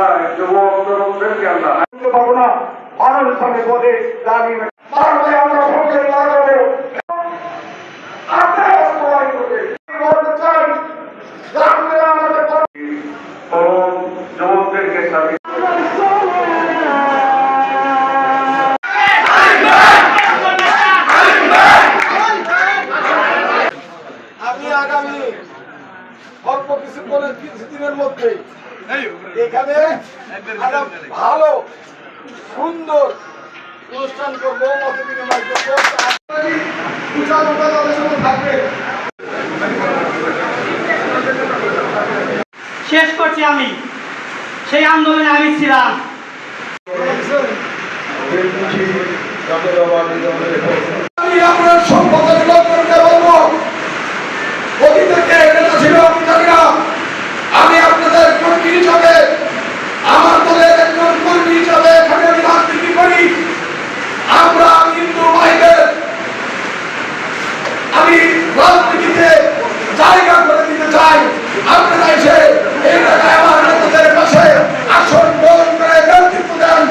আল্লাহ যুবক তরুণদেরকে আল্লাহ পাবো না মানুষ হিসাবে পদে দাবি পারলে আমরা ভোটের লাগাবো তরুণ যুবকদেরকে সাথে আমি আগামী অল্প কিছুক্ষণের কিছুদিনের মধ্যে এখানে ভালো সুন্দর অনুষ্ঠান করব মত বিনিময় করব। উচ্চারণটা তাদের সঙ্গে থাকবে শেষ করছি আমি। সেই আন্দোলনে আমি ছিলাম আমি আপনার সম্পদের লোকজনকে বলব অতীতে কে নেতা ছিল আমি জানি না আমি আপনাদের কর্মী হিসাবে আমার দলের একজন কর্মী হিসাবে এখানে আমি রাজনীতি করি আমরা হিন্দু ভাইদের আমি রাজনীতিতে জায়গা করে দিতে চাই আপনারা এসে এই জায়গায় আমার নেতাদের পাশে আসন গ্রহণ করে নেতৃত্ব দেন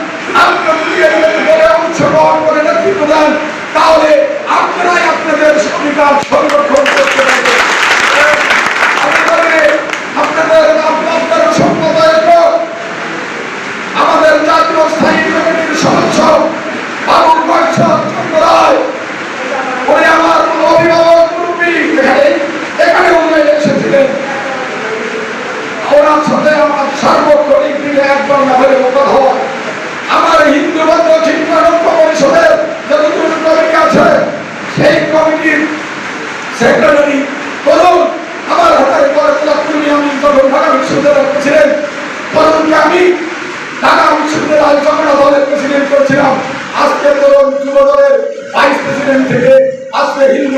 আপনারা মিলিয়ে করে অংশগ্রহণ করে নেতৃত্ব দেন তাহলে আপনারাই আপনাদের অধিকার সংরক্ষণ করতে পারবেন আপনাদের আপনাদের সম্প্রদায়ের লোক, আমাদের জাতীয় স্থায়ী কমিটির সদস্য বাবু কয়েকশন চন্দ্র রায় উনি আমার অভিভাবক এখানে এখানে উনি এসেছিলেন। ওনার সাথে আমার সার্বক্ষণিক দিনে একবার না হলে কথা সেক্রেটারি আমার পরে তুমি আমি তরুণকে আমি ঢাকা বিশ্ববিদ্যালয় দলের প্রেসিডেন্ট করেছিলাম, আজকে তরুণ যুব প্রেসিডেন্ট থেকে আজকে হিন্দু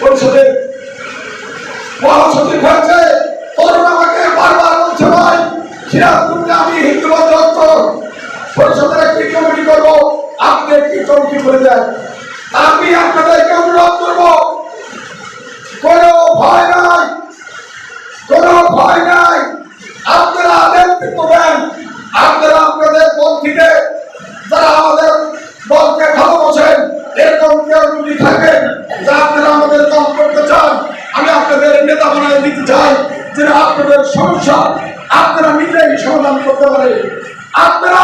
পরিষদের মহাসচিব হয়েছে। তরুণ আমাকে বারবার বলছে ভাই, সিরাজপুরকে আমি হিন্দু পরিষদের একটি কমিটি করব, আপনি একটি কমিটি করে দেন। আমি আপনাদেরকে অনুরোধ করব কোনো ভয় নাই। কোনো ভয় নাই। আপনারা নেতৃত্ব দেন আপনারা আপনাদের দল থেকে যারা আমাদের দলকে ভালোবাসেন এরকম কেউ যদি থাকেন যা আপনারা আমাদের দল করতে চান, আমি আপনাদের নেতা বানায় দিতে চাই যেটা আপনাদের সমস্যা, আপনারা নিজেই সমাধান করতে পারে আপনারা